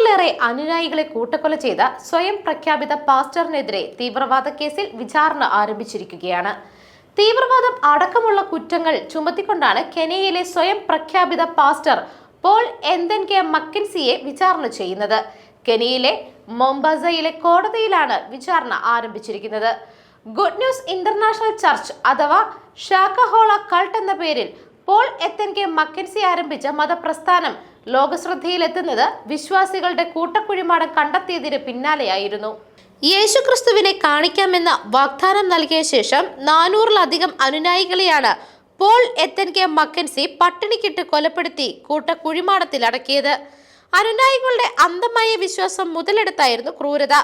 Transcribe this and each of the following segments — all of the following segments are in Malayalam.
തൊണ്ണൂറിലേറെ അനുയായികളെ കൂട്ടക്കൊല ചെയ്ത സ്വയം പ്രഖ്യാപിത പാസ്റ്ററിനെതിരെ തീവ്രവാദ കേസിൽ വിചാരണ ആരംഭിച്ചിരിക്കുകയാണ്. തീവ്രവാദം അടക്കമുള്ള കുറ്റങ്ങൾ ചുമത്തിക്കൊണ്ടാണ് കെനിയയിലെ സ്വയം പ്രഖ്യാപിത പാസ്റ്റർ പോൾ എന്തൻ കെ മക്കിൻസിയെ വിചാരണ ചെയ്യുന്നത്. കെനിയയിലെ മൊംബസയിലെ കോടതിയിലാണ് വിചാരണ ആരംഭിച്ചിരിക്കുന്നത്. ഗുഡ് ന്യൂസ് ഇന്റർനാഷണൽ ചർച്ച് അഥവാ ഷാക്കഹോള കൾട്ട് എന്ന പേരിൽ പോൾ എത്തൻകെ മക്കൻസി ആരംഭിച്ച മതപ്രസ്ഥാനം ലോകശ്രദ്ധയിലെത്തുന്നത് വിശ്വാസികളുടെ കൂട്ടക്കുഴിമാടം കണ്ടെത്തിയതിന് പിന്നാലെയായിരുന്നു. യേശുക്രിസ്തുവിനെ കാണിക്കാമെന്ന വാഗ്ദാനം നൽകിയ ശേഷം നാനൂറിലധികം അനുനായികളെയാണ് പോൾ എത്തൻകെ മക്കൻസി പട്ടിണിക്കിട്ട് കൊലപ്പെടുത്തി കൂട്ടക്കുഴിമാടത്തിൽ അടക്കിയത് അനുനായികളുടെ അന്ധമായ വിശ്വാസം മുതലെടുത്തായിരുന്നു ക്രൂരത.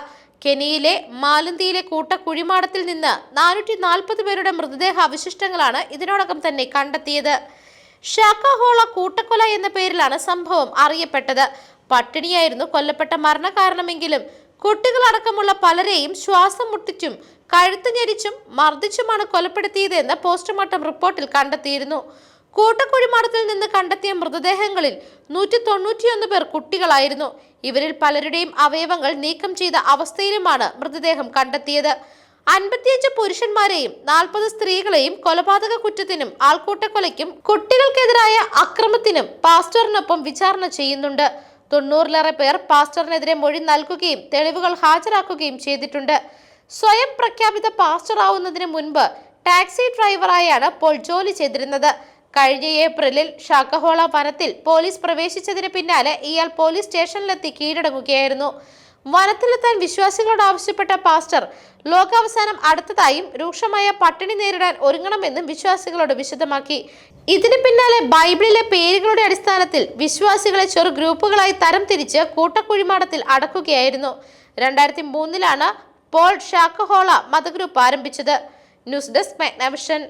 കെനിയിലെ മാലന്തിയിലെ കൂട്ടക്കുഴിമാടത്തിൽ നിന്ന് നാനൂറ്റി നാൽപ്പത് പേരുടെ മൃതദേഹ അവശിഷ്ടങ്ങളാണ് ഇതിനോടകം തന്നെ കണ്ടെത്തിയത്. ഷാക്കഹോള കൂട്ടക്കൊല എന്ന പേരിലാണ് സംഭവം അറിയപ്പെട്ടത്. പട്ടിണിയായിരുന്നു കൊല്ലപ്പെട്ട മരണകാരണമെങ്കിലും കുട്ടികളടക്കമുള്ള പലരെയും ശ്വാസം മുട്ടിച്ചും കഴുത്ത് ഞെരിച്ചും മർദ്ദിച്ചുമാണ് കൊലപ്പെടുത്തിയതെന്ന് പോസ്റ്റ്മോർട്ടം റിപ്പോർട്ടിൽ കണ്ടെത്തിയിരുന്നു. കൂട്ടക്കുഴിമാടത്തിൽ നിന്ന് കണ്ടെത്തിയ മൃതദേഹങ്ങളിൽ നൂറ്റി തൊണ്ണൂറ്റിയൊന്ന് പേർ കുട്ടികളായിരുന്നു. ഇവരിൽ പലരുടെയും അവയവങ്ങൾ നീക്കം ചെയ്ത അവസ്ഥയിലുമാണ് മൃതദേഹം കണ്ടെത്തിയത്. അൻപത്തിയഞ്ച് പുരുഷന്മാരെയും നാൽപ്പത് സ്ത്രീകളെയും കൊലപാതക കുറ്റത്തിനും ആൾക്കൂട്ടക്കൊലയ്ക്കും കുട്ടികൾക്കെതിരായ അക്രമത്തിനും പാസ്റ്ററിനൊപ്പം വിചാരണ ചെയ്യുന്നുണ്ട്. തൊണ്ണൂറിലേറെ പേർ പാസ്റ്ററിനെതിരെ മൊഴി നൽകുകയും തെളിവുകൾ ഹാജരാക്കുകയും ചെയ്തിട്ടുണ്ട്. സ്വയം പ്രഖ്യാപിത പാസ്റ്റർ ആവുന്നതിന് മുൻപ് ടാക്സി ഡ്രൈവറായാണ് പോൾ ജോലി ചെയ്തിരുന്നത്. കഴിഞ്ഞ ഏപ്രിലിൽ ഷാക്കഹോള വനത്തിൽ പോലീസ് പ്രവേശിച്ചതിന് പിന്നാലെ ഇയാൾ പോലീസ് സ്റ്റേഷനിലെത്തി കീഴടങ്ങുകയായിരുന്നു. വനത്തിലെത്താൻ വിശ്വാസികളോട് ആവശ്യപ്പെട്ട പാസ്റ്റർ ലോകാവസാനം അടുത്തതായും രൂക്ഷമായ പട്ടിണി നേരിടാൻ ഒരുങ്ങണമെന്നും വിശ്വാസികളോട് വിശദമാക്കി. ഇതിന് പിന്നാലെ ബൈബിളിലെ പേരുകളുടെ അടിസ്ഥാനത്തിൽ വിശ്വാസികളെ ചെറു ഗ്രൂപ്പുകളായി തരം തിരിച്ച് കൂട്ടക്കുഴിമാടത്തിൽ അടക്കുകയായിരുന്നു. രണ്ടായിരത്തി മൂന്നിലാണ് പോൾ ഷാക്കഹോള മതഗ്രൂപ്പ് ആരംഭിച്ചത്. News desk Magnavision.